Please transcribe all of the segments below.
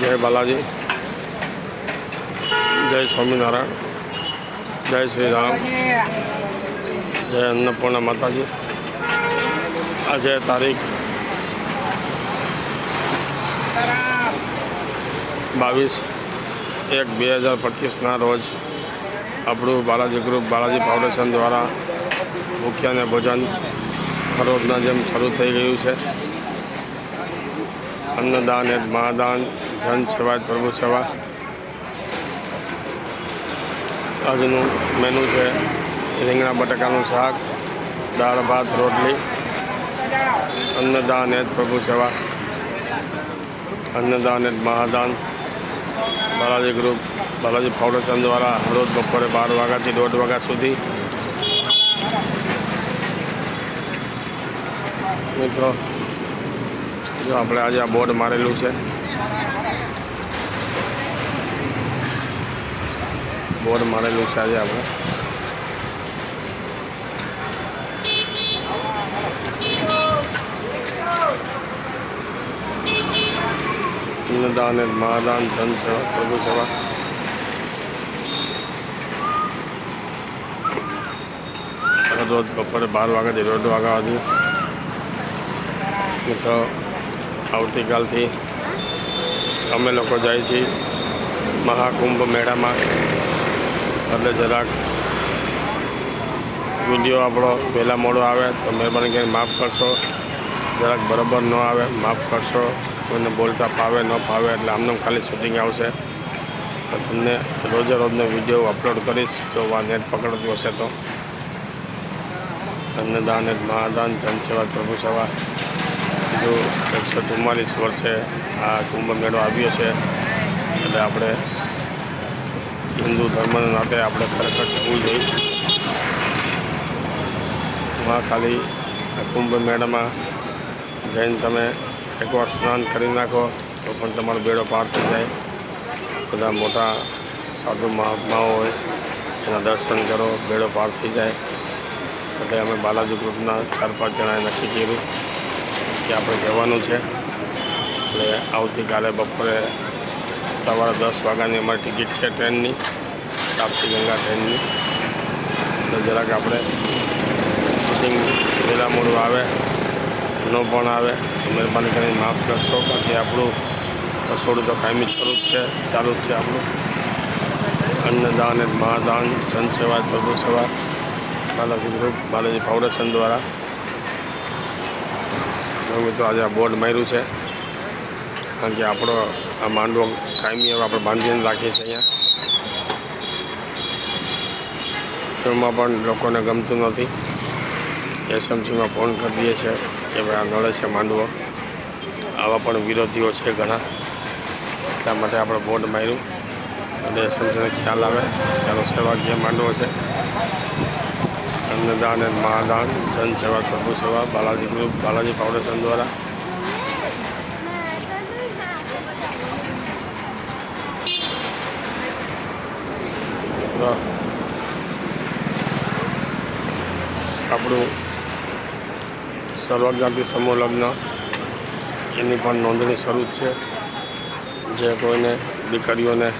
જય બાલાજી, જય સ્વામિનારાયણ, જય શ્રી રામ, જય અન્નપૂર્ણા માતાજી. આજે તારીખ બાવીસ એક બે હજાર પચીસના રોજ આપણું બાલાજી ગ્રુપ, બાલાજી ફાઉન્ડેશન દ્વારા ભૂખ્યાને ભોજન ફરોજના જેમ શરૂ થઈ ગયું છે. અન્નદાન એક મહાદાન જન સેવા, પ્રભુ સેવા. આજનું મેનુ છે રીંગણા બટાકાનું શાક, દાળ, ભાત, રોટલી, અન્નદાન એજ પ્રભુ સેવા. અન્નદાન એજ મહાદાન. બાલાજી ગ્રુપ બાલાજી ફાઉન્ડેશન દ્વારા રોજ બપોરે બાર વાગ્યાથી દોઢ વાગ્યા સુધી. મિત્રો, જો આપણે આજે આ બોર્ડ મારેલું છે. બોર્ડ મારેલું છે આજે આપણે. અન્નદાન મહાદાન, ધન સેવા, પ્રભુ સેવા. રોજ બપોરે બાર વાગ્યાથી દોઢ વાગ્યા સુધી. તો આવતીકાલથી અમે લોકો જાય છીએ મહાકુંભ મેળામાં. એટલે જરાક વીડિયો આપણો પહેલાં મોડો આવે તો મહેરબાની કરીને માફ કરશો. જરાક બરાબર ન આવે, માફ કરશો. કોઈને બોલતા ફાવે, ન ફાવે એટલે આમને ખાલી શૂટિંગ આવશે. તો તમને રોજે રોજનો વીડિયો અપલોડ કરીશ, જો આ નેટ પકડતું હશે તો. અન્નદાન એટ મહાદાન જનસેવા પ્રભુ સેવા. બીજું એકસો ચુમ્માલીસ વર્ષે આ કુંભ મેળો આવ્યો છે, એટલે આપણે હિન્દુ ધર્મના નાતે આપણે ખરેખર જવું જોઈએ. માં ખાલી કુંભ મેળામાં જઈને તમે એકવાર સ્નાન કરી નાખો, તો પણ તમારો બેડો પાર થઈ જાય. બધા મોટા સાધુ મહાત્માઓ હોય, એના દર્શન કરો, બેડો પાર થઈ જાય. એટલે અમે બાલાજી ગ્રુપના ચાર પાંચ જણાએ નક્કી કર્યું કે આપણે જવાનું છે. એટલે આવતીકાલે બપોરે સવારે દસ વાગ્યાની અમારી ટિકિટ છે ટ્રેનની તાપતી ગંગા ટ્રેનની. તો જરાક આપણે શૂટિંગ વેલા મોડું આવે, ન પણ આવે મહેરબાની કરીને માફ કરશો. બાકી આપણું રસોડું તો કાયમી શરૂ જ છે, ચાલુ જ છે આપણું. અન્નદાન મહાદાન, જનસેવા પ્રભુ સેવા બાલાજી ગ્રુપ, બાલાજી ફાઉન્ડેશન દ્વારા. મિત્રો, આજે આ બોર્ડ માર્યું છે, કારણ કે આપણો આ માંડવો કાયમી હવે આપણે બાંધીને રાખીએ છીએ અહીંયા. એમાં પણ લોકોને ગમતું નથી. એસએમસીમાં ફોન કરી દઈએ છીએ કે ભાઈ આ નળે છે માંડવો. આવા પણ વિરોધીઓ છે ઘણા. એટલા માટે આપણે બોર્ડ માર્યું. અને એસએમસીને ખ્યાલ આવે એનો સેવા સેવાકીય માંડવો છે. અન્નદાન અને મહાદાન જન સેવા પ્રભુ સેવા, બાલાજી ગ્રુપ, બાલાજી ફાઉન્ડેશન દ્વારા. આપણું સર્વજ્ઞાતિ સમૂહ લગ્ન, એની પણ નોંધણી શરૂ છે. જે કોઈને દીકરીઓને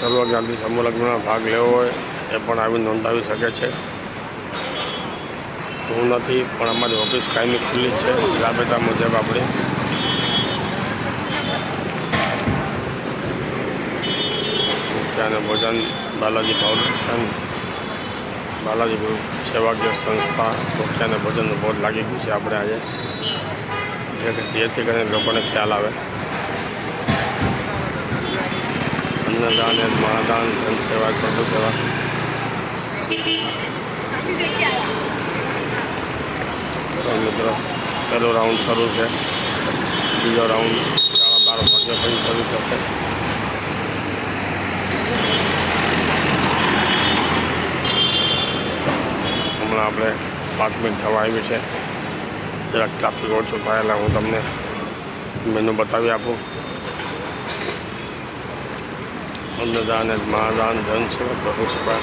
સર્વજ્ઞાતિ સમૂહ ભાગ લેવો હોય, એ પણ આવી નોંધાવી શકે છે. હું નથી, પણ અમારી ઓફિસ કાયમી ખુલ્લી છે. રાબેતા મુજબ આપણી અને ભોજન, બાલાજી ફાઉન્ડેશન બાલાજી ગ્રુપ સેવાકીય સંસ્થા મુખ્ય અને ભોજનનું બોર્ડ લાગી ગયું છે આપણે આજે. જેથી કરીને લોકોને ખ્યાલ આવે. અન્નદાન એ મહાદાન, જનસેવા પ્રભુ સેવા મિત્રો, પહેલો રાઉન્ડ શરૂ છે. બીજો રાઉન્ડ સાડા બાર વાગ્યા પછી શરૂ થશે. આપણે પાંચ મિનિટ થવા આવી છે. જરાક ટ્રાફિક ઓછો થાય એટલે હું તમને મેનુ બતાવી આપું. અન્નદાન મહાદાન ધન સેવા પ્રભુ સેવા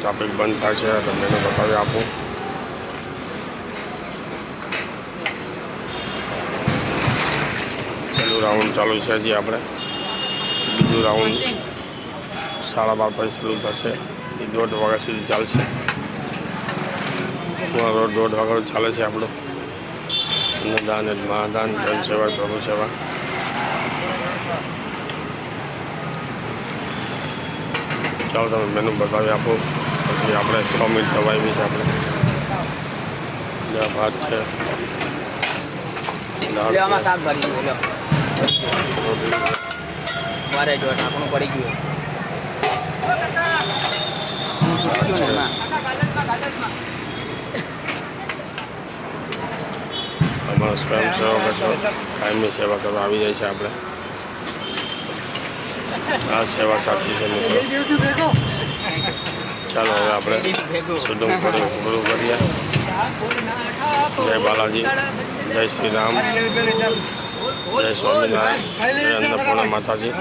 ટ્રાફિક બંધ થાય છે તમને બતાવી આપું. પહેલું રાઉન્ડ ચાલુ છે હજી આપણે. બીજું રાઉન્ડ સાડા બાર પછી શરૂ થશે. એ દોઢ વાગ્યા સુધી ચાલશે. રોડ દોઢ વાગ્યા ચાલે છે આપણું. અન્નદાન અને મહાદાન જનસેવા, પ્રભુ સેવા. ચાલો તમે મેનુ બતાવી આપો. પછી આપણે ચોમીન દવાઈ છે આપણે. જ્યાં ભાત છે. મારે જો ઢાંકણું પડી ગયું. અમારા સ્વયંસેવક કાયમી સેવા કરવા આવી જાય છે આપણે. આ સેવા સાચી છે મિત્રો. ચાલો હવે આપણે સુધમ પૂરું કરીએ. જય બાલાજી, જય શ્રી રામ જય સ્વામિનારાયણ, જય અન્નપૂર્ણા માતાજી.